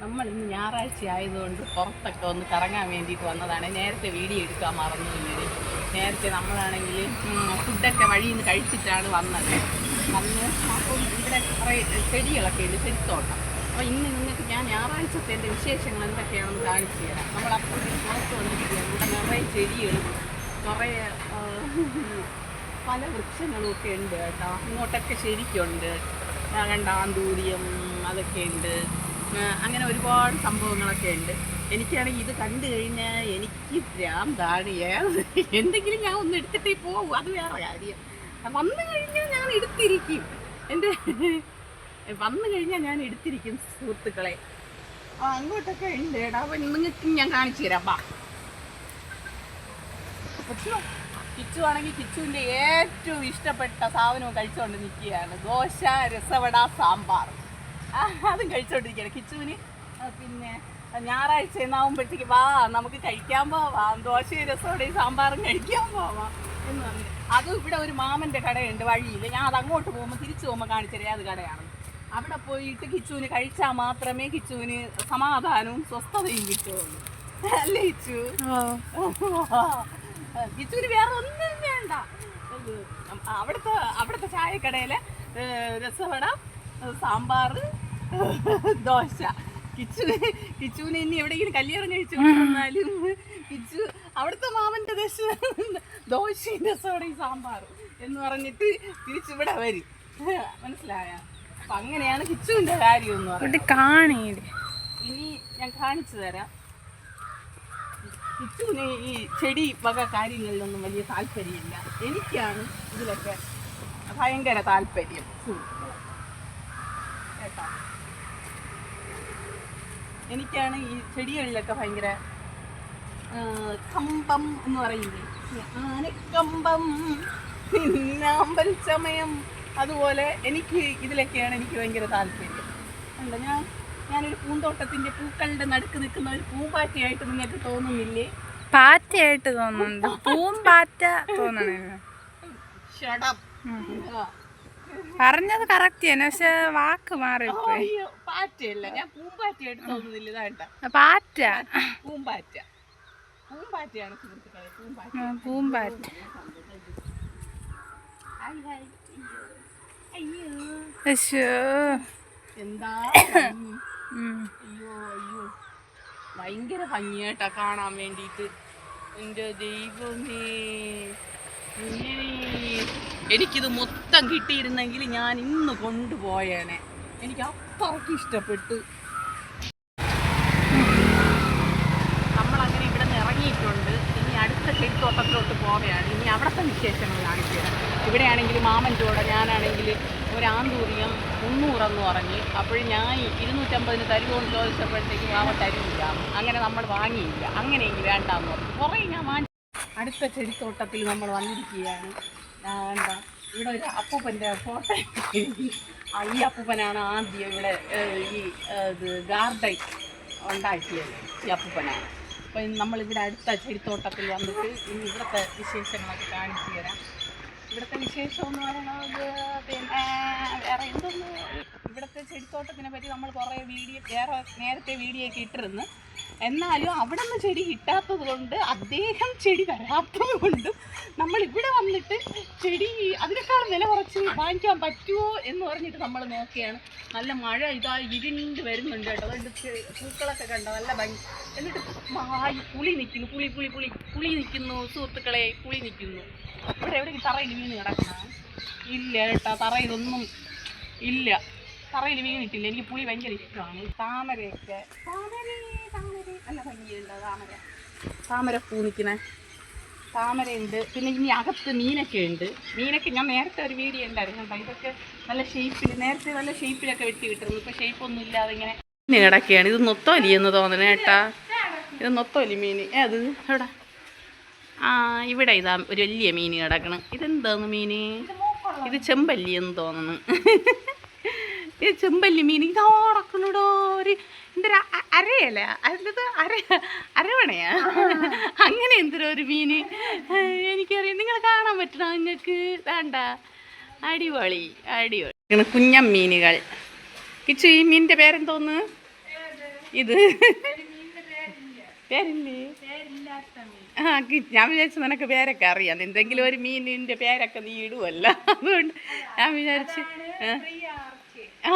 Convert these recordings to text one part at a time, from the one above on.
നമ്മൾ ഇന്ന് ഞായറാഴ്ച ആയതുകൊണ്ട് പുറത്തൊക്കെ ഒന്ന് കറങ്ങാൻ വേണ്ടിയിട്ട് വന്നതാണ്. നേരത്തെ വീഡിയോ എടുക്കാൻ മറന്നു ഇങ്ങനെ. നേരത്തെ നമ്മളാണെങ്കിൽ ഫുഡൊക്കെ വഴിയിൽ നിന്ന് കഴിച്ചിട്ടാണ് വന്നത്. അന്ന് അപ്പം ഇവിടെ കുറേ ചെടികളൊക്കെ ഉണ്ട് ചെടിത്തോട്ടം. അപ്പോൾ ഇന്ന് നിങ്ങൾക്ക് ഞാൻ ഞായറാഴ്ചത്തെ എന്റെ വിശേഷങ്ങൾ എന്തൊക്കെയാണെന്ന് കാണിച്ചു തരാം. നമ്മൾ അപ്പോൾ പുറത്ത് വന്നിരിക്കുകയാണ്. ഇവിടെ നിറയെ ചെടികളും കുറേ പല വൃക്ഷങ്ങളും ഒക്കെ ഉണ്ട് കേട്ടോ. ഇങ്ങോട്ടൊക്കെ ശരിക്കുണ്ട് ആ, കണ്ട ആന്തൂരിയം അതൊക്കെ ഉണ്ട് അങ്ങനെ ഒരുപാട് സംഭവങ്ങളൊക്കെ ഉണ്ട്. എനിക്കാണെങ്കിൽ ഇത് കണ്ടു കഴിഞ്ഞാൽ എനിക്ക് ഭ്രാന്താണ് ഏത് എന്തെങ്കിലും ഞാൻ ഒന്ന് എടുത്തിട്ടേ പോകും അത് വേറെ കാര്യം. വന്നു കഴിഞ്ഞാൽ ഞാൻ എടുത്തിരിക്കും. എന്റെ വന്നു കഴിഞ്ഞാൽ ഞാൻ എടുത്തിരിക്കും സുഹൃത്തുക്കളെ. ആ അങ്ങോട്ടൊക്കെ ഉണ്ട്. എടാ നിങ്ങൾക്ക് ഞാൻ കാണിച്ചു തരാം. ബാ കിച്ചു ആണെങ്കിൽ കിച്ചുവിന്റെ ഏറ്റവും ഇഷ്ടപ്പെട്ട സാധനവും കഴിച്ചുകൊണ്ട് നിൽക്കുകയാണ്. ദോശ രസവട സാമ്പാർ. അതും കഴിച്ചുകൊണ്ടിരിക്കുകയാണ്. കിച്ചുവിന് പിന്നെ ഞായറാഴ്ച എന്നാവുമ്പോഴത്തേക്ക് വാ നമുക്ക് കഴിക്കാൻ പോവാം. ദോശയും രസവടയും സാമ്പാറും കഴിക്കാൻ പോവാം എന്ന് പറഞ്ഞു. അതും ഇവിടെ ഒരു മാമന്റെ കടയുണ്ട് വഴിയിൽ. ഞാൻ അത് അങ്ങോട്ട് പോകുമ്പോൾ തിരിച്ചു പോകുമ്പോൾ കാണിച്ചറിയാം അത് കടയാണ്? അവിടെ പോയിട്ട് കിച്ചുവിന് കഴിച്ചാൽ മാത്രമേ കിച്ചുവിന് സമാധാനവും സ്വസ്ഥതയും കിട്ടുള്ളൂ അല്ലേ കിച്ചു? കിച്ചൂര് വേറെ ഒന്നും വേണ്ട. അവിടുത്തെ അവിടുത്തെ ചായക്കടയിലെ രസവട സാമ്പാർ ദോശ. കിച്ചു കിച്ചുവിന് ഇനി എവിടെയെങ്കിലും കല്യാണം കഴിച്ചു വന്നാലും കിച്ചു അവിടുത്തെ മാമന്റെ ദശ ദോശയും രസവടയും സാമ്പാറും എന്ന് പറഞ്ഞിട്ട് തിരിച്ചിവിടെ വരും. മനസ്സിലായ? അപ്പം അങ്ങനെയാണ് കിച്ചുവിന്റെ കാര്യം എന്ന് പറയുന്നത്. കാണി ഇനി ഞാൻ കാണിച്ചു തരാം. ഇച്ചുവിന് ഈ ചെടി വക കാര്യങ്ങളിലൊന്നും വലിയ താല്പര്യമില്ല. എനിക്കാണ് ഇതിലൊക്കെ ഭയങ്കര താല്പര്യം. കേട്ടോ? എനിക്കാണ് ഈ ചെടികളിലൊക്കെ ഭയങ്കര കമ്പം എന്ന് പറയില്ലേ ആനക്കമ്പം പിന്നാമ്പൽ ചമയം അതുപോലെ എനിക്ക് ഇതിലൊക്കെയാണ് എനിക്ക് ഭയങ്കര താല്പര്യം. അല്ല ഞാൻ? ഞാനൊരു പൂന്തോട്ടത്തിന്റെ പൂക്കളുടെ നടുക്ക് നിൽക്കുന്ന ഒരു പൂമ്പാറ്റയായിട്ട് നിങ്ങൾക്ക് തോന്നുന്നില്ലേ? പാറ്റയായിട്ട് തോന്നുന്നുണ്ട്? പൂമ്പാറ്റ. തോന്നണേ. പറഞ്ഞത് കറക്റ്റ് തന്നെ പക്ഷെ വാക്ക് മാറി പാറ്റയല്ല. ഞാൻ പൂമ്പാറ്റയായിട്ട് തോന്നുന്നില്ല ഇതാണ്ട പാറ്റ. പൂമ്പാറ്റ. പൂമ്പാറ്റയാണ് സുഹൃത്തുക്കളെ പൂമ്പാറ്റ. അയ്യോ. എന്താ. അയ്യോ അയ്യോ. ഭയങ്കര ഭംഗിയായിട്ടാ കാണാൻ വേണ്ടിട്ട്. എന്റെ ദൈവമേ. എനിക്കിത് മൊത്തം കിട്ടിയിരുന്നെങ്കിൽ ഞാൻ ഇന്ന് കൊണ്ടുപോയേനെ. എനിക്ക് അത്രയ്ക്ക് ഇഷ്ടപ്പെട്ടു. നമ്മളങ്ങനെ ഇവിടെ നിന്ന് ഇറങ്ങിയിട്ടുണ്ട്. ഇനി അടുത്ത ചെടിത്തോട്ടത്തിലോട്ട് പോവുകയാണ്. ഇനി അവിടുത്തെ വിശേഷങ്ങൾ കാണിച്ചു ഇവിടെ ഇവിടെയാണെങ്കിൽ മാമൻ ചോട ഞാനാണെങ്കിൽ ഒരു ആന്തൂറിയം മുന്നൂറെന്ന് പറഞ്ഞ് അപ്പോൾ ഞാൻ ഇരുന്നൂറ്റമ്പതിന് തരുമോന്ന് ചോദിച്ചപ്പോഴത്തേക്കും മാമ തരില്ല. അങ്ങനെ നമ്മൾ വാങ്ങിയില്ല. അങ്ങനെയെങ്കിൽ വേണ്ടാന്ന് പറഞ്ഞു. കുറേ ഞാൻ വാങ്ങി അടുത്ത ചെടിത്തോട്ടത്തിൽ നമ്മൾ വന്നിരിക്കുകയാണ്. എന്താ ഇവിടെ ഒരു അപ്പൂപ്പന്റെ ഫോട്ടോ ഈ അപ്പൂപ്പനാണ് ആദ്യം ഇവിടെ ഈ ഇത് ഗാർഡൻ ഉണ്ടാക്കിയത്. ഈ അപ്പൂപ്പനാണ്. അപ്പം നമ്മളിവിടെ അടുത്ത ചെടിത്തോട്ടത്തിൽ വന്നിട്ട് ഇനി ഇവിടുത്തെ വിശേഷങ്ങളൊക്കെ കാണിച്ചു തരാം. ഇവിടുത്തെ വിശേഷം എന്ന് പറയുന്നത് പിന്നെ വേറെ എന്തൊന്ന്? ഇവിടുത്തെ ചെടിത്തോട്ടത്തിനെ പറ്റി നമ്മൾ കുറേ വീഡിയോ വേറെ നേരത്തെ വീഡിയോ ഒക്കെ ഇട്ടിരുന്നു. എന്നാലും അവിടെ നിന്ന് ചെടി കിട്ടാത്തത് കൊണ്ട് അദ്ദേഹം ചെടി തരാത്തത് കൊണ്ടും നമ്മൾ ഇവിടെ വന്നിട്ട് ചെടി അതിനേക്കാൾ വില കുറച്ച് വാങ്ങിക്കാൻ പറ്റുമോ എന്ന് പറഞ്ഞിട്ട് നമ്മൾ നോക്കിയാണ്. നല്ല മഴ ഇതാ ഇരുണ്ട് വരുന്നുണ്ട് കേട്ടോ. അതുകൊണ്ട് പൂക്കളൊക്കെ കണ്ടോ? നല്ല ഭംഗി. എന്നിട്ട് മായി പുളി നിൽക്കുന്നു പുളി പുളി പുളി. പുളി നിൽക്കുന്നു സുഹൃത്തുക്കളെ പുളി നിൽക്കുന്നു ഇവിടെ എവിടെ തറയിൽ വീണ് കിടക്കണം? ഇല്ല കേട്ടോ. തറയിലൊന്നും ഇല്ല. തറയിൽ വീണിട്ടില്ല എനിക്ക് പുളി ഭയങ്കര ഇഷ്ടമാണ്. താമരയൊക്കെ. താമര താമര. അല്ല ഭംഗിയുണ്ടോ താമര. താമര പൂണിക്കണേ താമരയുണ്ട്. പിന്നെ ഇനി അകത്ത് മീനൊക്കെ ഉണ്ട്. മീനൊക്കെ ഞാൻ നേരത്തെ ഒരു വീഡിയോ ഉണ്ടായിരുന്നു കേട്ടോ. ഇതൊക്കെ നല്ല ഷേപ്പിൽ നേരത്തെ നല്ല ഷേപ്പിലൊക്കെ വെട്ടി കിട്ടുന്നു ഇപ്പം ഷേപ്പൊന്നും ഇല്ലാതെ ഇങ്ങനെ മീൻ കിടക്കുകയാണ്. ഇത് നൊത്തോലി എന്ന് തോന്നണേ ഏട്ടാ. ഇത് നൊത്തോലി മീൻ. ഏത് എവിടെ? ആ ഇവിടെ ഇതാ ഒരു വലിയ മീൻ കിടക്കണം. ഇതെന്താന്ന് മീൻ ഇത് ചെമ്പല്ലി എന്ന് തോന്നുന്നു ഇത് ചെമ്പല്ലി മീൻ. ഇതാ കിടക്കണടോ ഒരു എന്തൊരു അ- അരയല്ല? അതിലത് അര അരവണയാ? അങ്ങനെ എന്തൊരു ഒരു മീൻ? എനിക്കറിയാം. നിങ്ങൾ കാണാൻ പറ്റണോ? നിങ്ങൾക്ക് വേണ്ട. അടിപൊളി അടിപൊളി. കുഞ്ഞൻ മീനുകൾ. കിച്ചു ഈ മീനിന്റെ പേരെന്തോന്ന് ഇത്. പേരില്ലേ? ആ ഞാൻ വിചാരിച്ചു നിനക്ക് പേരൊക്കെ അറിയാം. എന്തെങ്കിലും ഒരു മീനിന്റെ പേരൊക്കെ നീ ഇടുവല്ല. അതുകൊണ്ട് ഞാൻ വിചാരിച്ച്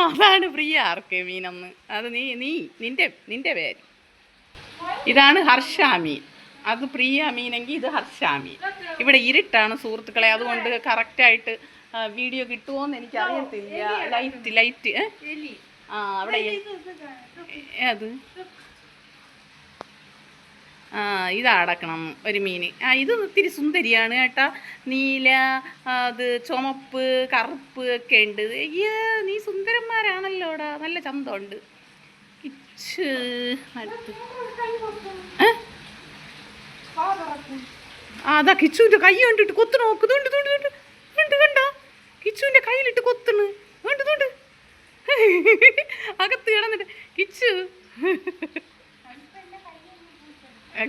അതാണ് പ്രിയ ആർക്ക് മീനെന്ന് അത് നീ നീ നിന്റെ നിന്റെ പേര്. ഇതാണ് ഹർഷാമീൻ അത് പ്രിയ മീനെങ്കിൽ ഇത് ഹർഷാമീൻ ഇവിടെ ഇരുട്ടാണ് സുഹൃത്തുക്കളെ അതുകൊണ്ട് കറക്റ്റായിട്ട് വീഡിയോ കിട്ടുമോന്ന് എനിക്ക് അറിയത്തില്ല ലൈറ്റ് ലൈറ്റ് ആ അവിടെ ഏത്? ആ ഇത് അടക്കണം ഒരു മീൻ ആ ഇത് ഒത്തിരി സുന്ദരിയാണ് കേട്ടാ. നീല അത് ചുമപ്പ് കറുപ്പ് ഒക്കെ ഉണ്ട്. അയ്യോ നീ സുന്ദരന്മാരാണല്ലോടാ നല്ല ചന്തമുണ്ട്. കിച്ച് അടുത്ത്? ആ അതാ കിച്ചുവിന്റെ കൈ കണ്ടിട്ട് നോക്ക് തോണ്ട് തോണ്ട് കണ്ട് കണ്ട? കിച്ചുവിന്റെ കയ്യിലിട്ട് കൊത്തണ്. വേണ്ട തോണ്ട് അകത്ത് കിടന്നിട്ട് കിച്ചു.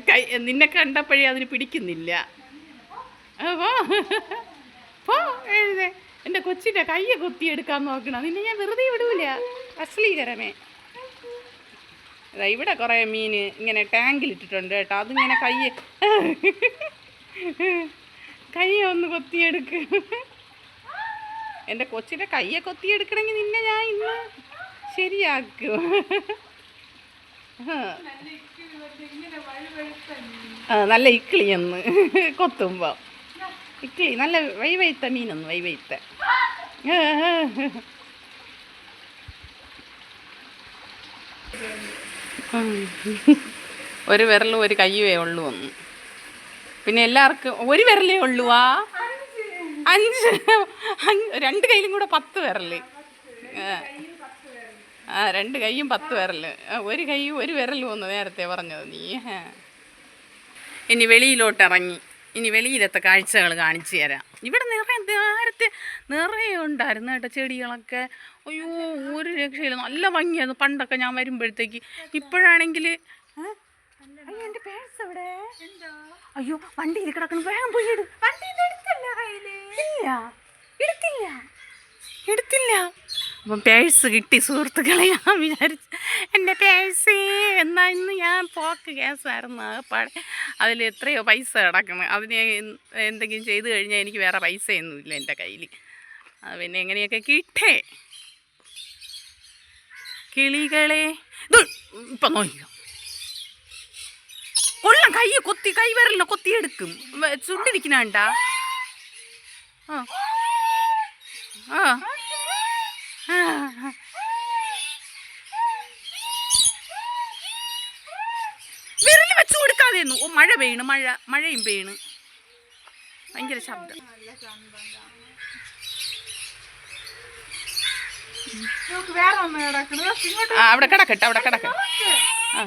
കൈ നിന്നെ കണ്ടപ്പോഴേ അതിന് പിടിക്കുന്നില്ല. പോ. പോ എഴുതേ. എന്റെ കൊച്ചിന്റെ കയ്യെ കൊത്തിയെടുക്കാൻ നോക്കണം. നിന്നെ ഞാൻ വെറുതെ വിടൂല. അശ്ലീകരമേ ഇവിടെ കുറേ മീൻ ഇങ്ങനെ ടാങ്കിലിട്ടിട്ടുണ്ട് കേട്ടോ. അതിങ്ങനെ കയ്യെ കയ്യെ ഒന്ന് കൊത്തിയെടുക്ക്. എന്റെ കൊച്ചിന്റെ കയ്യെ കൊത്തിയെടുക്കണമെങ്കിൽ നിന്നെ ഞാൻ ഇന്ന് ശരിയാക്കും. നല്ല ഇക്കിളിയൊന്ന് കൊത്തുമ്പോൾ ഇക്കിളി നല്ല വൈവൈത്ത മീനൊന്ന് വൈവൈത്ത. ഒരു വിരലും ഒരു കയ്യുവേ ഉള്ളൂ ഒന്ന്. പിന്നെ എല്ലാവർക്കും ഒരു വിരലേ ഉള്ളുവാ അഞ്ച്. രണ്ട് കയ്യിലും കൂടെ പത്ത് വിരൽ. ആ. രണ്ട് കൈയും പത്ത് വിരൽ. ഒരു കൈയും ഒരു വിരൽ ഒന്ന് നേരത്തെ പറഞ്ഞത് നീ. ഇനി വെളിയിലോട്ട് ഇറങ്ങി ഇനി വെളിയിലത്തെ കാഴ്ചകൾ കാണിച്ചു തരാം. ഇവിടെ നിറയെ നേരത്തെ നിറയെ ഉണ്ടായിരുന്നു കേട്ടോ ചെടികളൊക്കെ. അയ്യോ ഒരു രക്ഷയില്ല. നല്ല ഭംഗിയായിരുന്നു. പണ്ടൊക്കെ ഞാൻ വരുമ്പോഴത്തേക്ക്. ഇപ്പോഴാണെങ്കിൽ അയ്യോ എന്റെ പേഴ്സ് എവിടെ? അയ്യോ വണ്ടിയിൽ കിടക്കണം വേഗം പോയി എടു ഇല്ല. എടുത്തില്ല. എടുത്തില്ല. അപ്പം പേഴ്സ് കിട്ടി സുഹൃത്തുക്കളെ ഞാൻ വിചാരിച്ചു എന്റെ പേഴ്സ് എന്നാ ഇന്ന് ഞാൻ പോക്ക് കേസായിരുന്നു ആകപ്പാടെ. അതിൽ എത്രയോ പൈസ കിടക്കണം അതിന് എന്തെങ്കിലും ചെയ്തു കഴിഞ്ഞാൽ എനിക്ക് വേറെ പൈസയൊന്നുമില്ല എന്റെ കയ്യിൽ. പിന്നെ എങ്ങനെയൊക്കെ കിട്ടേ? കിളികളെ ഇപ്പം നോക്കിക്കോ. കൊള്ളം കൈ കൊത്തി കൈ വിരലിനെ കൊത്തിയെടുക്കും വ- ചുണ്ടിരിക്കണണ്ടാ ആ. ആ. വിരൽ വെച്ചു കൊടുക്കാതെയൊന്നു. ഓ മഴ പെയ്യണ് മഴ മഴയും പെയ്യണ്. ഭയങ്കര ശബ്ദം. അവിടെ കിടക്കട്ടെ അവിടെ കിടക്ക ആ.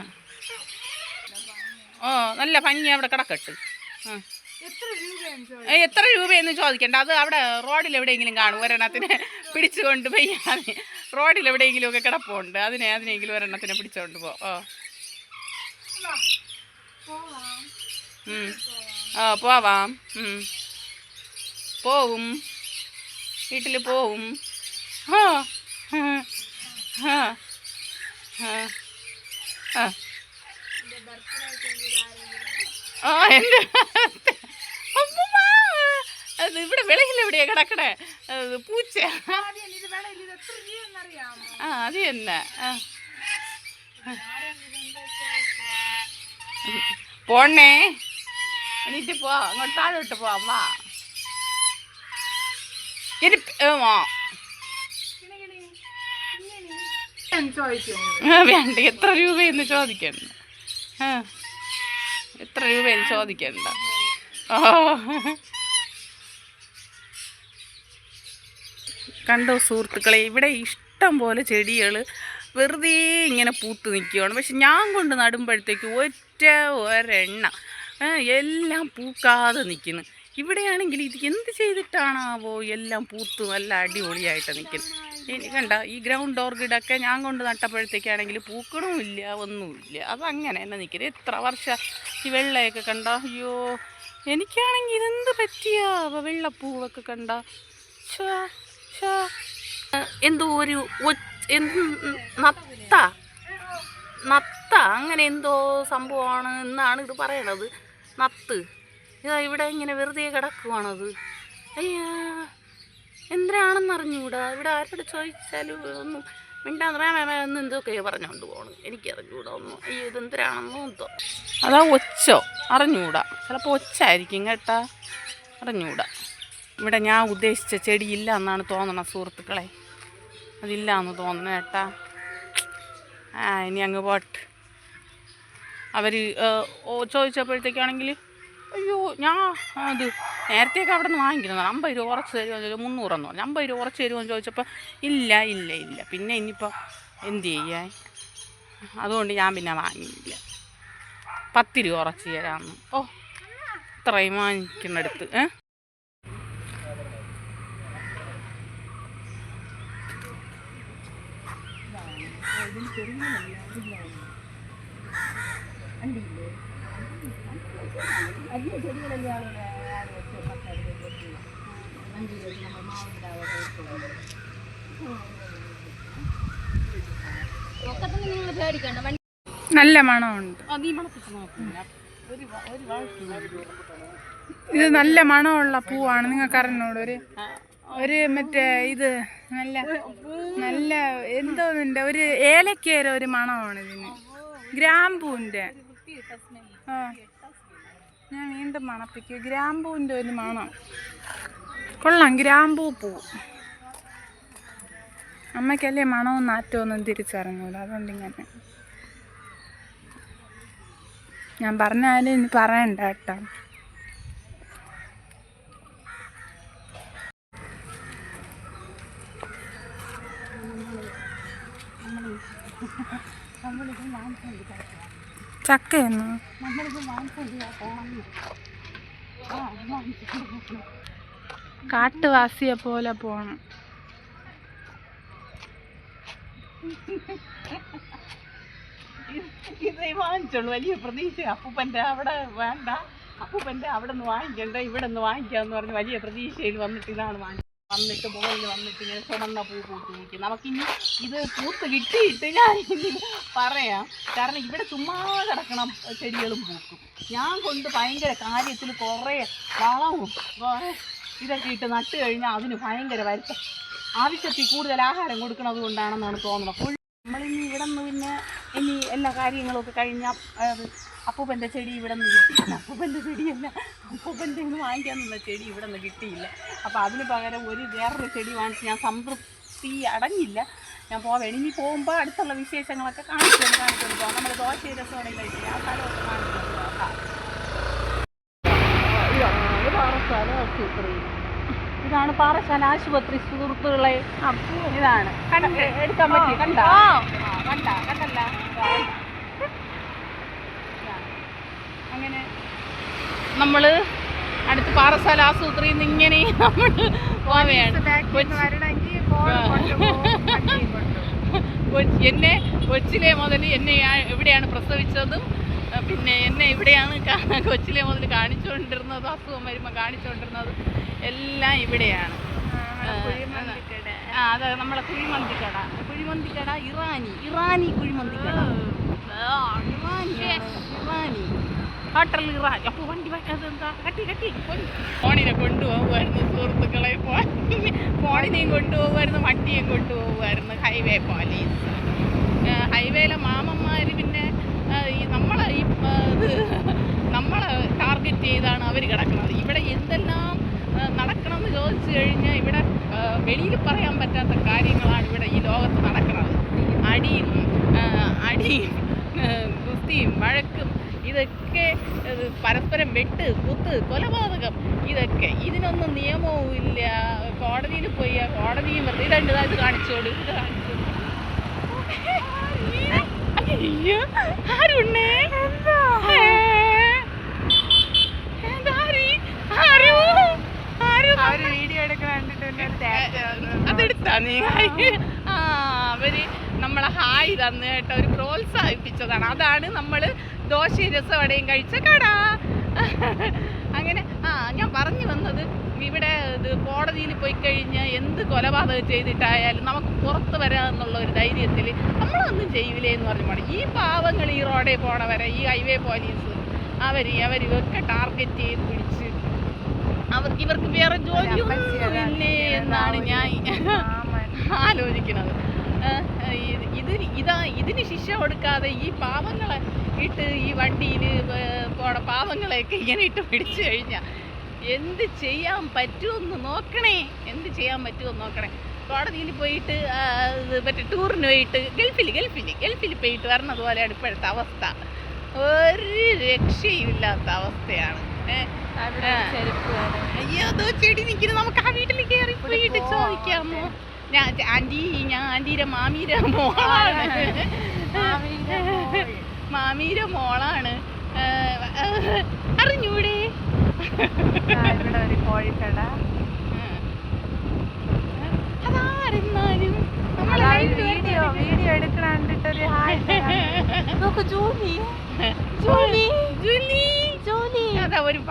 ഓ നല്ല ഭംഗി അവിടെ കിടക്കട്ടെ. ആ. എത്ര രൂപയെന്ന് ചോദിക്കണ്ട. അത് അവിടെ റോഡിൽ എവിടെയെങ്കിലും കാണും ഒരെണ്ണത്തിനെ. പിടിച്ചു കൊണ്ട് പെയ്യാതെ റോഡിൽ എവിടെയെങ്കിലും ഒക്കെ കിടപ്പുണ്ട് അതിനെ അതിനെങ്കിലും ഒരെണ്ണത്തിനെ പിടിച്ചുകൊണ്ട് പോ ഓ. ആ പോവാം. പോവും വീട്ടിൽ പോവും ആ ആ. ആ. ആ. അമ്മൂമ്മ. ഇവിടെ വെളിയിൽ എവിടെയാ കിടക്കണേ? പൂച്ച. ആ അത് തന്നെ. പോണേ എണീറ്റ് പോ. അങ്ങോട്ട് താഴോട്ട് പോ വാ. വേണ്ട. എത്ര രൂപയെന്ന് ചോദിക്കണ്ട. എത്ര രൂപയെന്ന് ചോദിക്കണ്ട. ഓ. കണ്ടോ സുഹൃത്തുക്കളെ? ഇവിടെ ഇഷ്ടം പോലെ ചെടികൾ വെറുതെ ഇങ്ങനെ പൂത്ത് നിൽക്കുകയാണ് പക്ഷെ ഞാൻ കൊണ്ട് നടുമ്പോഴത്തേക്ക് ഒറ്റ ഒരെണ്ണ എല്ലാം പൂക്കാതെ നിൽക്കുന്നു ഇവിടെയാണെങ്കിൽ ഇത് എന്ത് ചെയ്തിട്ടാണാവോ എല്ലാം പൂത്ത് നല്ല അടിപൊളിയായിട്ട് നിൽക്കുന്നു ഇനി കണ്ട ഈ ഗ്രൗണ്ട് ഓർക്കിഡൊക്കെ ഞാൻ കൊണ്ട് നട്ടപ്പോഴത്തേക്കാണെങ്കിൽ പൂക്കണമില്ല ഒന്നുമില്ല. അതങ്ങനെ തന്നെ നിൽക്കുന്നത് എത്ര വർഷം ഈ വെള്ളയൊക്കെ കണ്ട? അയ്യോ എനിക്കാണെങ്കിൽ ഇതെന്ത് പറ്റിയാ? വെള്ളപ്പൂവൊക്കെ കണ്ട. ഷാ എന്തോ ഒരു നത്ത. നത്ത. അങ്ങനെ എന്തോ സംഭവമാണ് എന്നാണ് ഇത് പറയണത്. നത്ത്. ഇതാ ഇവിടെ ഇങ്ങനെ വെറുതെ കിടക്കുവാണത്. അയ്യാ. എന്തിനാണെന്നറിഞ്ഞൂടാ? ഇവിടെ ആരോട് ചോദിച്ചാലും ഒന്നും മിണ്ടാന്ന് വേമ എന്ന് എന്തൊക്കെയോ പറഞ്ഞുകൊണ്ട് പോകണം എനിക്കറിഞ്ഞൂടാ ഒന്നും. അയ്യോ ഇതെന്തിനാണെന്നും എന്തോ. അതാ ഒച്ചോ. അറിഞ്ഞൂടാ. ചിലപ്പോൾ ഒച്ചായിരിക്കും കേട്ടാ. അറിഞ്ഞൂടാ. ഇവിടെ ഞാൻ ഉദ്ദേശിച്ച ചെടി ഇല്ല എന്നാണ് തോന്നണം സുഹൃത്തുക്കളെ. അതില്ല എന്ന് തോന്നണം കേട്ടാ ആ ഇനി അങ്ങ് പോട്ട്. അവർ ചോദിച്ചപ്പോഴത്തേക്കാണെങ്കിൽ അയ്യോ ഞാൻ അത് നേരത്തെയൊക്കെ അവിടെ നിന്ന് വാങ്ങിക്കുന്നത് അമ്പത് രൂപ കുറച്ച് തരുമോ ചോദിച്ചാൽ മുന്നൂറെന്ന്. പറഞ്ഞു അമ്പത് രൂപ കുറച്ച് തരുമോ എന്ന് ചോദിച്ചപ്പോൾ ഇല്ല ഇല്ല ഇല്ല. പിന്നെ ഇനിയിപ്പോൾ എന്ത് ചെയ്യാൻ അതുകൊണ്ട് ഞാൻ പിന്നെ വാങ്ങിയില്ല. പത്ത് രൂപ കുറച്ച് തരാമെന്ന് ഓ ഇത്രയും വാങ്ങിക്കുന്നിടത്ത് ഏ നല്ല മണമുണ്ട്. ഇത് നല്ല മണമുള്ള പൂവാണ്. നിങ്ങൾക്ക് അറിഞ്ഞോളൂ ഒരു ഒരു മറ്റേ ഇത് നല്ല നല്ല എന്തോന്നുണ്ട് ഒരു ഏലക്കേര ഒരു മണമാണ് ഇതിന്. ഗ്രാമ്പൂവിന്റെ ആ. ഞാൻ വീണ്ടും മണപ്പിക്കും. ഗ്രാമ്പൂവിന്റെ ഒരു മണം. കൊള്ളാം ഗ്രാമ്പൂ പൂ. അമ്മയ്ക്കല്ലേ മണവും നാറ്റവും ഒന്നും തിരിച്ചറിഞ്ഞൂല അതുകൊണ്ട് ഇങ്ങനെ ഞാൻ പറഞ്ഞാലും ഇനി പറയണ്ട കേട്ടോ. ചക്കയെന്നോ കാട്ടുവാസിയെ പോലെ പോണം. ഇതേ വാങ്ങിച്ചോളൂ. വലിയ പ്രതീക്ഷ. അപ്പൂപ്പന്റെ അവിടെ വേണ്ട. അപ്പൂപ്പന്റെ അവിടെ നിന്ന് വാങ്ങിക്കണ്ട ഇവിടെ നിന്ന് വാങ്ങിക്കാന്ന് പറഞ്ഞ് വലിയ പ്രതീക്ഷയിൽ വന്നിട്ട് ഇതാണ് വാങ്ങി വന്നിട്ട് മുകളിൽ വന്നിട്ട് ഇങ്ങനെ ചുമന്ന പൂ പൂത്ത് നിൽക്കും. നമുക്കിനി ഇത് പൂത്ത് കിട്ടിയിട്ട് ഞാൻ ഇനി പറയാം. കാരണം ഇവിടെ ചുമ്മാ കിടക്കണം ചെടികളും പൂക്കും. ഞാൻ കൊണ്ട് ഭയങ്കര കാര്യത്തിൽ കുറേ വളവും ഇതൊക്കെ ഇട്ട് നട്ട് കഴിഞ്ഞാൽ അതിന് ഭയങ്കര വരുത്ത. ആവശ്യത്തിൽ കൂടുതൽ ആഹാരം കൊടുക്കുന്നത് കൊണ്ടാണെന്നാണ് തോന്നുന്നത്. നമ്മളിനി ഇവിടെ നിന്ന് പിന്നെ ഇനി എല്ലാ കാര്യങ്ങളൊക്കെ കഴിഞ്ഞാൽ അപ്പൂപ്പന്റെ ചെടി ഇവിടെ നിന്ന് കിട്ടിയില്ല. അപ്പൂപ്പന്റെ ചെടിയല്ല. അപ്പൂപ്പന്റെ നിന്ന് വാങ്ങിക്കാൻ നിന്ന ചെടി ഇവിടെ നിന്ന് കിട്ടിയില്ല. അപ്പോൾ അതിന് പകരം ഒരു വേറൊരു ചെടി വാങ്ങിച്ച് ഞാൻ സംതൃപ്തി അടങ്ങില്ല ഞാൻ പോവാം ഇനി പോകുമ്പോൾ അടുത്തുള്ള വിശേഷങ്ങളൊക്കെ കാണിച്ചു കാണിച്ചു പോകാം നമ്മൾ ദോശ രസമാണ് കഴിച്ചില്ല ആ സ്ഥലമൊക്കെ കാണിച്ചു പാറശാല ആശുപത്രി ഇതാണ് പാറശാല ആശുപത്രി സുഹൃത്തുക്കളെ. ഇതാണ്. എടുക്കാൻ പറ്റി കണ്ട? കണ്ട കണ്ടല്ല. അങ്ങനെ നമ്മൾ അടുത്ത് പാറസാല ആസൂത്രി നിന്ന് ഇങ്ങനെ നമ്മൾ പോവുകയാണ് എന്നെ കൊച്ചിലെ മുതൽ എന്നെ എവിടെയാണ് പ്രസവിച്ചതും പിന്നെ എന്നെ ഇവിടെയാണ് കൊച്ചിലെ മുതൽ കാണിച്ചുകൊണ്ടിരുന്നത് അസുഖം വരുമ്പോൾ കാണിച്ചുകൊണ്ടിരുന്നതും എല്ലാം ഇവിടെയാണ്. ആ അതെ നമ്മളെ കുഴിമന്തിക്കട. കുഴിമന്തിക്കട ഇറാനി. ഇറാനി കുഴിമന്തിക്കട. ഇറാനി. ഇറാനി. ഇറാനി അപ്പോൾ വണ്ടി അതെന്താ കട്ടി കട്ടി ഫോണിനെ കൊണ്ടുപോകുമായിരുന്നു സുഹൃത്തുക്കളെ. ഫോണിനെയും കൊണ്ടുപോകുമായിരുന്നു വണ്ടിയും കൊണ്ടുപോകുമായിരുന്നു ഹൈവേ പോലീസ്. ഹൈവേയിലെ മാമന്മാർ പിന്നെ ഈ നമ്മളെ ഈ ഇത് നമ്മളെ ടാർഗറ്റ് ചെയ്താണ് അവർ കിടക്കുന്നത്. ഇവിടെ എന്തെല്ലാം നടക്കണമെന്ന് ചോദിച്ചു കഴിഞ്ഞാൽ ഇവിടെ വെളിയിൽ പറയാൻ പറ്റാത്ത കാര്യങ്ങളാണ് ഇവിടെ ഈ ലോകത്ത് നടക്കുന്നത്. അടിയും അടിയും ആ, കുസ്തിയും വഴക്കും ഇതൊക്കെ പരസ്പരം വെട്ട് കുത്ത് കൊലപാതകം ഇതൊക്കെ. ഇതിനൊന്നും നിയമവും ഇല്ല. കോടതിയിൽ പോയി കോടതിയും വെറുതെ ഇതുണ്ട് ഇത് കാണിച്ചോളൂ. ഇത് കാണിച്ചോട് അയ്യോ ആരുണ്ണേ? അതെടുത്താ നീ? ആ. അവർ നമ്മളെ ഹായ് തന്നു കേട്ടോ ഒരു പ്രോത്സാഹിപ്പിച്ചതാണ്. അതാണ് നമ്മൾ ദോശയും രസവടയും കഴിച്ച കട. അങ്ങനെ ആ ഞാൻ പറഞ്ഞു വന്നത് ഇവിടെ ഇത് കോടതിയിൽ പോയി കഴിഞ്ഞ് എന്ത് കൊലപാതകം ചെയ്തിട്ടായാലും നമുക്ക് പുറത്ത് വരാമെന്നുള്ള ഒരു ധൈര്യത്തിൽ നമ്മളൊന്നും ചെയ്യൂലേ എന്ന് പറഞ്ഞു പോണം ഈ പാവങ്ങൾ ഈ റോഡിൽ പോണവരെ ഈ ഹൈവേ പോലീസ് അവർ അവർ ഇവർക്ക് ടാർഗറ്റ് ചെയ്ത് പിടിച്ച് അവർക്ക് ഇവർക്ക് വേറെ ജോലിയൊന്നും ഇല്ലേ എന്നാണ് ഞാൻ ആലോചിക്കുന്നത്. ഇത് ഇത് ഇതാ ഇതിന് ശിക്ഷ കൊടുക്കാതെ ഈ പാവങ്ങളെ ഇട്ട് ഈ വണ്ടിയിൽ പോണ പാവങ്ങളെയൊക്കെ ഇങ്ങനെ ഇട്ട് പിടിച്ചു കഴിഞ്ഞാൽ എന്ത് ചെയ്യാൻ പറ്റുമെന്ന് നോക്കണേ. എന്ത് ചെയ്യാൻ പറ്റുമെന്ന് നോക്കണേ. കോടതിയിൽ പോയിട്ട് മറ്റേ ടൂറിന് പോയിട്ട് ഗൾഫിൽ ഗൾഫിൽ ഗൾഫിൽ പോയിട്ട് വരണത് പോലെയാണ് ഇപ്പോഴത്തെ അവസ്ഥ. ഒരു രക്ഷയുമില്ലാത്ത അവസ്ഥയാണ്. അയ്യോ ചെടി നിൽക്കുന്നു നമുക്ക് ആ വീട്ടിൽ കയറി പോയിട്ട് ചോദിക്കാമോ? ഞാൻ ആന്റി ഞാൻ ആന്റീരെ മാമീരെ മോളാണ്. മാമീരെ മോളാണ്. അറിഞ്ഞൂടെ? ഇവിടെ ഒരു കോഴിക്കട. അതാരെന്നാലും വീഡിയോ വീഡിയോ എടുക്കണ കണ്ടിട്ടൊരു ഹായ് നോക്ക് ജൂലി. ജൂലി. ജോലി. ജോലി. അതാ ഒരു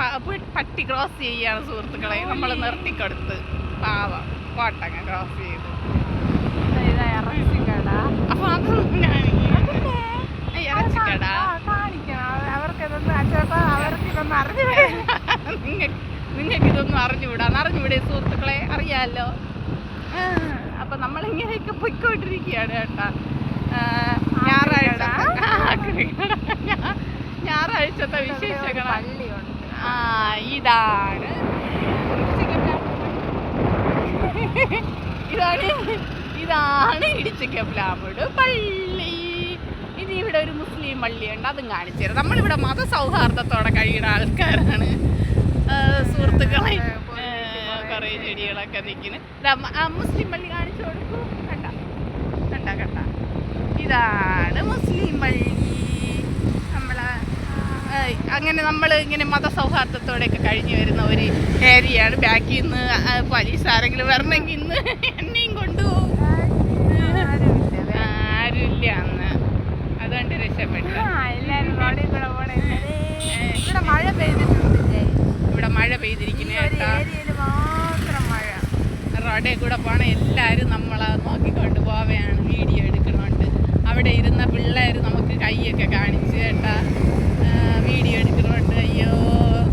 പട്ടി ക്രോസ് ചെയ്യാണ് സുഹൃത്തുക്കളെ. നമ്മൾ നിർത്തിക്കൊടുത്ത്. പാവം. കോട്ടങ്ങ ക്രോസ് ചെയ്ത്. നിങ്ങൾക്ക് ഇതൊന്നും അറിഞ്ഞുകൂടാ അറിഞ്ഞുകൂടെ സുഹൃത്തുക്കളെ? അറിയാമല്ലോ അപ്പൊ നമ്മളിങ്ങനെയൊക്കെ പൊയ്ക്കൊണ്ടിരിക്കുകയാണ് കേട്ടാ. ഞായറാഴ്ച ഞായറാഴ്ചത്തെ വിശേഷങ്ങൾ ആ ഇതാണ്. ഇതാണ് ഇതാണ് ഇടിച്ചക്കപ്ലാമോട് പള്ളി. ഇനി ഇവിടെ ഒരു മുസ്ലിം പള്ളിയുണ്ട് അതും കാണിച്ചു തരാം. നമ്മളിവിടെ മതസൗഹാർദ്ദത്തോടെ കഴിയുന്ന ആൾക്കാരാണ്. സുഹൃത്തുക്കളെ കുറേ ചെടികളൊക്കെ നിൽക്കുന്നത് മുസ്ലിം പള്ളി കാണിച്ചു കൊടുക്കൂ. കണ്ട കണ്ട കണ്ട. ഇതാണ് മുസ്ലിം പള്ളി. അങ്ങനെ നമ്മൾ ഇങ്ങനെ മതസൗഹാർദ്ദത്തോടെയൊക്കെ കഴിഞ്ഞു വരുന്ന ഒരു ഏരിയയാണ്. ബാക്കി നിന്ന് പോലീസ് ആരെങ്കിലും വരണമെങ്കിൽ ഇന്ന് എന്നെയും കൊണ്ടുപോകും. ആരുമില്ല അന്ന്. അതുകൊണ്ട് രക്ഷപ്പെട്ടു. ഇവിടെ മഴ പെയ്തിരിക്കുന്ന കേട്ടാ. റോഡിൽ കൂടെ പോണ എല്ലാവരും നമ്മളെ നോക്കിക്കൊണ്ട് പോവുകയാണ്. വീഡിയോ എടുക്കണോണ്ട് അവിടെ ഇരുന്ന പിള്ളേർ നമുക്ക് കൈയൊക്കെ കാണിച്ച് കേട്ടാ. വീഡിയോ എടുക്കുന്നുണ്ട്. അയ്യോ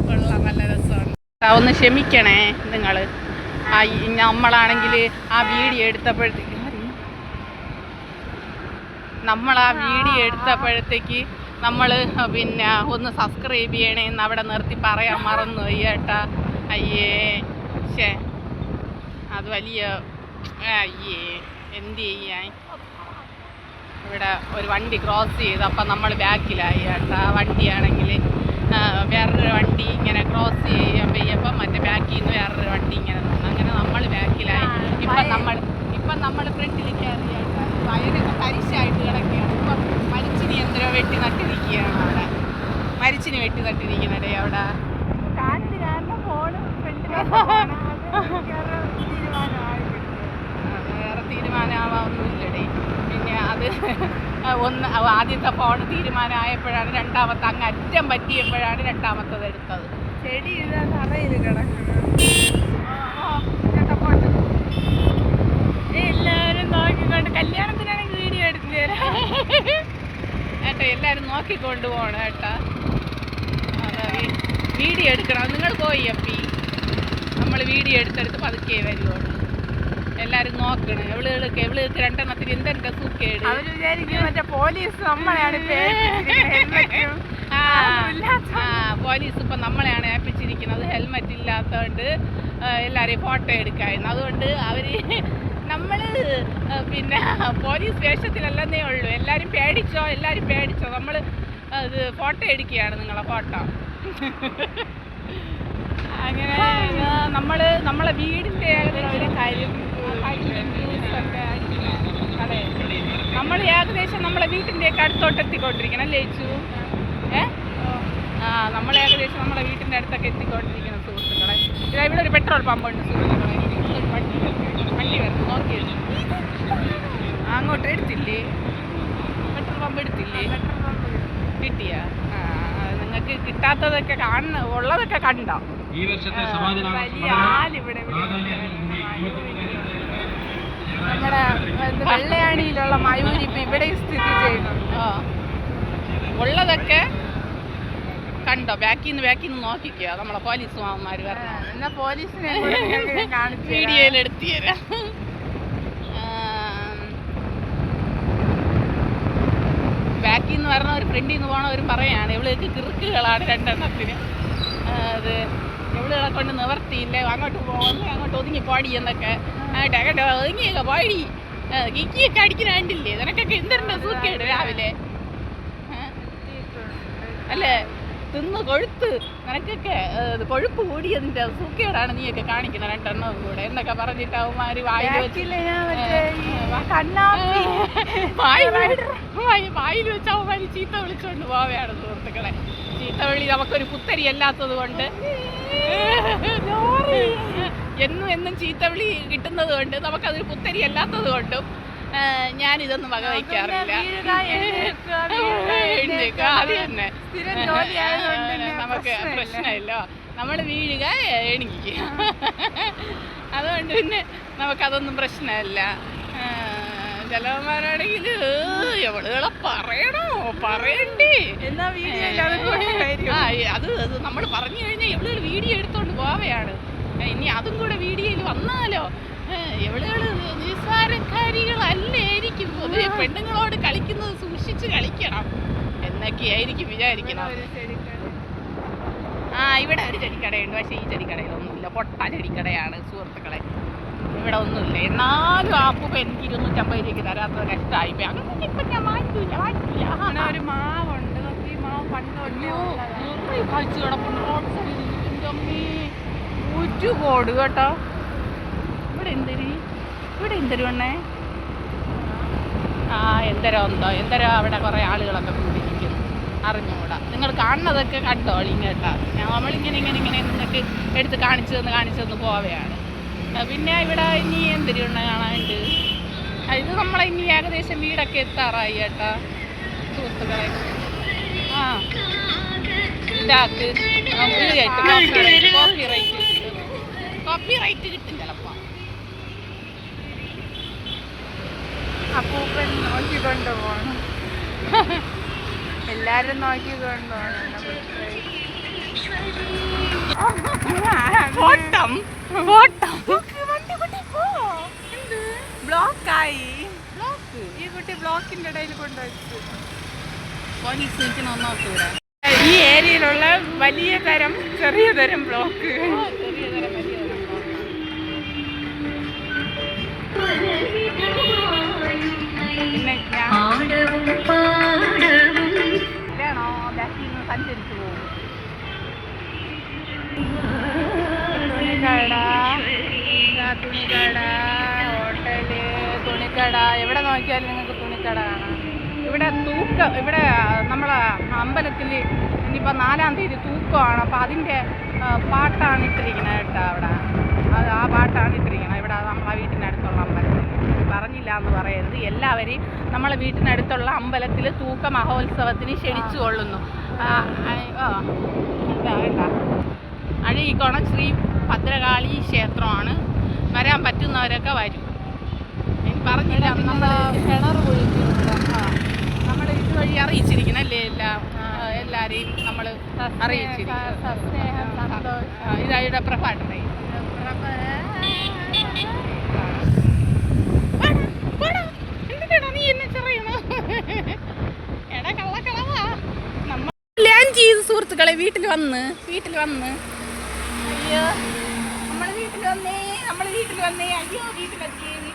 കൊള്ളാം. നല്ല രസമാണ്. ഒന്ന് ക്ഷമിക്കണേ നിങ്ങൾ ആ നമ്മളാണെങ്കിൽ ആ വീഡിയോ എടുത്തപ്പോഴത്തേക്ക് നമ്മൾ ആ വീഡിയോ എടുത്തപ്പോഴത്തേക്ക് നമ്മൾ പിന്നെ ഒന്ന് സബ്സ്ക്രൈബ് ചെയ്യണേ എന്ന് അവിടെ നിർത്തി പറയാൻ മറന്നു കേട്ടാ. അയ്യേ ശേ അത് വലിയ അയ്യേ എന്ത് ചെയ്യാൻ? ഇവിടെ ഒരു വണ്ടി ക്രോസ് ചെയ്ത് അപ്പം നമ്മൾ ബാക്കിലായി കേട്ടോ. ആ വണ്ടിയാണെങ്കിൽ വേറൊരു വണ്ടി ഇങ്ങനെ ക്രോസ് ചെയ്യാൻ പെയ്യപ്പം മറ്റേ ബാക്കിൽ നിന്ന് വേറൊരു വണ്ടി ഇങ്ങനെ നിന്ന്. അങ്ങനെ നമ്മൾ ബാക്കിലായി. ഇപ്പം നമ്മൾ ഇപ്പം നമ്മൾ ഫ്രണ്ടിൽ കയറി കേട്ടോ. വയറൊക്കെ തരിശായിട്ട് കിടക്കുകയാണ്. ഇപ്പം മരിച്ചിനി എന്തോ വെട്ടി നട്ടിരിക്കുകയാണ് അവിടെ. മരിച്ചിനി വെട്ടി നട്ടിരിക്കുന്നിടേ അവിടെ. വേറെ തീരുമാനമാവാന്നൊന്നുമില്ലടേ പിന്നെ അത് ഒന്ന് ആദ്യത്തെ ഫോൺ തീരുമാനമായപ്പോഴാണ് രണ്ടാമത്തെ അങ്ങ് അറ്റം പറ്റിയപ്പോഴാണ് രണ്ടാമത്തത് എടുത്തത്. ചെടി എല്ലാവരും തറയിൽ നോക്കിക്കൊണ്ട് കല്യാണത്തിനാണെങ്കിൽ വീഡിയോ എടുത്തു തരാം ഏട്ടാ എല്ലാവരും നോക്കിക്കൊണ്ട് പോകണം ഏട്ടാ. വീഡിയോ എടുക്കണം. നിങ്ങൾ പോയി അപ്പി. നമ്മൾ വീഡിയോ എടുത്തെടുത്ത് പതുക്കെ വരുവുള്ളൂ എല്ലാവരും നോക്കണം. എവിളുകൾക്ക് എവിളുകൾക്ക് രണ്ടെണ്ണത്തിന് എന്തെന്റെ സൂക്കേട് അവർ വിചാരിക്കും മറ്റേ പോലീസ് നമ്മളെയാണ് പോലീസ് ഇപ്പൊ നമ്മളെയാണ് ഏൽപ്പിച്ചിരിക്കുന്നത്. ഹെൽമെറ്റ് ഇല്ലാത്തതുകൊണ്ട് എല്ലാരെയും ഫോട്ടോ എടുക്കായിരുന്നു. അതുകൊണ്ട് അവർ നമ്മൾ പിന്നെ പോലീസ് വേഷത്തിലല്ലെന്നേ ഉള്ളൂ. എല്ലാരും പേടിച്ചോ? എല്ലാരും പേടിച്ചോ? നമ്മൾ അത് ഫോട്ടോ എടുക്കുകയാണ് നിങ്ങളെ ഫോട്ടോ. അങ്ങനെ നമ്മൾ നമ്മളെ വീടിന്റെ ഒരു കാര്യം അതെ നമ്മൾ ഏകദേശം നമ്മളെ വീട്ടിന്റെയൊക്കെ അടുത്തോട്ട് എത്തിക്കൊണ്ടിരിക്കണം അല്ലേ ചേച്ചു ഏ? ആ നമ്മൾ ഏകദേശം നമ്മളെ വീട്ടിന്റെ അടുത്തൊക്കെ എത്തിക്കൊണ്ടിരിക്കണം സുഹൃത്തുക്കളെ. ഇതാ ഇവിടെ ഒരു പെട്രോൾ പമ്പ് ഉണ്ട് സുഹൃത്തുക്കളെ. വണ്ടി വണ്ടി വരുന്നു നോക്കിയത് അങ്ങോട്ട് എടുത്തില്ലേ? പെട്രോൾ പമ്പ് എടുത്തില്ലേ? കിട്ടിയ? നിങ്ങൾക്ക് കിട്ടാത്തതൊക്കെ കാണുന്ന ഉള്ളതൊക്കെ കണ്ടോ? ഈ വർഷത്തെ ആലിവിടെ നമ്മുടെ വെള്ളയാണിയിലുള്ള മയൂരി ഇപ്പൊ ഇവിടെ സ്ഥിതി ചെയ്യുന്നുണ്ട്. ഉള്ളതൊക്കെ കണ്ടോ? ബാക്കിൽ നിന്ന് ബാക്കിൽ നിന്ന് നോക്കിക്കോ. നമ്മളെ പോലീസ് മാമന്മാർ ആ, എന്നാ പോലീസിനെ വീഡിയോയിൽ എടുത്തു തരാം. ബാക്കിൽ നിന്ന് വരണ ഒരു ഫ്രണ്ടിൽ നിന്ന് പോണവരും പറയാണ് ഇവൾക്ക് കിറുക്കുകളാണ് രണ്ടെണ്ണത്തിന്. അത് ഇവളുകളെ കൊണ്ട് നിവർത്തിയില്ല അങ്ങോട്ട് പോകുന്നു അങ്ങോട്ട് ഒതുങ്ങി പാടി എന്നൊക്കെ. അങ്ങോട്ട് അങ്ങോട്ട് ഒതുങ്ങിയൊക്കെ പാടി. ആ, കിക്കിയൊക്കെ അടിക്കുന്നുണ്ടില്ലേ നിനക്കൊക്കെ എന്തിനാ സൂക്കേട് രാവിലെ? അല്ലേ? തിന്ന് കൊഴുത്ത്. നിനക്കൊക്കെ കൊഴുപ്പ് കൂടിയതിന്റെ സൂക്കേടാണ് നീയൊക്കെ കാണിക്കുന്ന രണ്ടെണ്ണവും കൂടെ. എന്നൊക്കെ പറഞ്ഞിട്ട് അവന്മാര് വായിൽ വായിൽ വെച്ച് അവന്മാര് ചീത്ത വിളിച്ചുകൊണ്ട് പോവുകയാണ് സുഹൃത്തുക്കളെ. ചീത്ത വിളി നമുക്കൊരു പുത്തരി അല്ലാത്തത് കൊണ്ട്. എന്നും എന്നും ചീത്ത വിളി കിട്ടുന്നത് കൊണ്ട് നമുക്കതൊരു പുത്തരി അല്ലാത്തത് കൊണ്ടും ഞാൻ ഇതൊന്നും അത് തന്നെ. ആയതുകൊണ്ട് പിന്നെ നമുക്ക് പ്രശ്നമില്ല. നമ്മൾ വീഴുക എണീക്കുക. അതുകൊണ്ട് പിന്നെ നമുക്കതൊന്നും പ്രശ്നമല്ല. ചിലവന്മാരാണെങ്കിൽ എവളുകളെ പറയണോ? പറയണ്ടേ? എന്നാ വീഡിയോ ആ അത് നമ്മൾ പറഞ്ഞു കഴിഞ്ഞാൽ എവളുകൾ വീഡിയോ എടുത്തോണ്ട് പോവുകയാണ് ഏ, ഇനി അതും കൂടെ വീഡിയോയിൽ വന്നാലോ? എവിടെയാണ് നിസ്സാരക്കാരികളല്ലായിരിക്കും. പൊതുവെ പെണ്ണുങ്ങളോട് കളിക്കുന്നത് സൂക്ഷിച്ച് കളിക്കണം. എന്നൊക്കെയായിരിക്കും വിചാരിക്കണം. ആ ഇവിടെ ഒരു ചെടിക്കടയുണ്ട്. പക്ഷേ ഈ ചെടിക്കടയിലൊന്നുമില്ല. പൊട്ട ചെടിക്കടയാണ് സുഹൃത്തുക്കളെ. ഇവിടെ ഒന്നുമില്ല. എന്നാലും ആ പൂപ്പ എനിക്ക് ഇരുന്നൂറ്റമ്പത് രൂപയ്ക്ക് തരാത്തത് കഷ്ടമായി പോയി അങ്ങനെ ഇപ്പം ഞാൻ വാങ്ങിക്കില്ല വാങ്ങിക്കില്ല അങ്ങനെ ഒരു മാവുണ്ട്. ഈ മാവ് പണ്ട്. കഴിച്ചു കിടപ്പുണ്ട്. റോഡ് സൈഡിൽ. ഒരു കോട് കേട്ടോ. ഇവിടെ എന്തരി? ഇവിടെ എന്തരി വേണേ ആ എന്തരോ എന്തോ എന്തരോ അവിടെ കുറേ ആളുകളൊക്കെ കൂടിയിരിക്കുന്നു. അറിഞ്ഞുകൂടാ. നിങ്ങൾ കാണുന്നതൊക്കെ കണ്ടോളി ഞാൻ നമ്മളിങ്ങനെ ഇങ്ങനെ ഇങ്ങനെ നിന്നിട്ട് എടുത്ത് കാണിച്ചു തന്ന് കാണിച്ചു തന്ന് പോവുകയാണ്. പിന്നെ ഇവിടെ ഇനി എന്തിരി ഉണ്ട് കാണാനുണ്ട്? ഇത് നമ്മളെ ഇനി ഏകദേശം വീടൊക്കെ എത്താറായി കേട്ടാ. സുഹൃത്തുക്കളെ. ആ. ഇതാക്ക്. ഇത് കേട്ട് കോപ്പി റൈറ്റ് കോപ്പി റൈറ്റ് കിട്ടും ചിലപ്പോൾ അപ്പൂപ്പൻ നോക്കിക്കൊണ്ട് പോകണം എല്ലാരും നോക്കിക്കൊണ്ട് ഓട്ടം ബ്ലോക്കായി. ഈ കുട്ടി ബ്ലോക്കിന്റെ ഇടയിൽ കൊണ്ടുവച്ചു. പോലീസ് നിൽക്കണമെന്ന് ഈ ഏരിയയിലുള്ള വലിയ തരം ചെറിയ തരം ബ്ലോക്ക്. തുണിക്കട ഹോട്ടൽ തുണിക്കട എവിടെ നോക്കിയാലും നിങ്ങൾക്ക് തുണിക്കട കാണാം ഇവിടെ തൂക്ക ഇവിടെ നമ്മളെ അമ്പലത്തിൽ ഇനിയിപ്പോൾ നാലാം തീയതി തൂക്കമാണ് അപ്പോൾ അതിന്റെ പാട്ടാണ് ഇട്ടിരിക്കുന്നത് കേട്ടോ അവിടെ. അത് ആ പാട്ടാണ് ഇട്ടിരിക്കുന്നത് ഇവിടെ നമ്മളെ വീട്ടിനടുത്തുള്ള അമ്പലത്തിൽ. പറഞ്ഞില്ല എന്ന് പറയരുത്. എല്ലാവരെയും നമ്മളെ വീട്ടിനടുത്തുള്ള അമ്പലത്തിൽ തൂക്ക മഹോത്സവത്തിന് ക്ഷണിച്ചു കൊള്ളുന്നു. ഇതാ അഴീക്കോണം ശ്രീ ഭദ്രകാളി ക്ഷേത്രമാണ്. വരാൻ പറ്റുന്നവരൊക്കെ വരും. പറഞ്ഞില്ല നമ്മൾ കിണർ നമ്മുടെ ഇതുവഴി അറിയിച്ചിരിക്കണം അല്ലേ എല്ലാം എല്ലാരെയും നമ്മൾ അറിയിച്ചിരിക്കണം. സ്നേഹം സന്തോഷം ആ, ഇതായുടെ പ്രഭാട്ടേ നീ എന്നെ ചെറിയണോ എടാ കള്ളക്കളവാ നമ്മൾ ലാൻഡ് ചെയ്ത് സുഹൃത്തുക്കളെ വീട്ടിൽ വന്ന് വീട്ടിൽ വന്ന്. അയ്യോ നമ്മൾ വീട്ടിൽ വന്നേ നമ്മൾ വീട്ടിൽ വന്നേ. അയ്യോ വീട്ടിലെത്തി.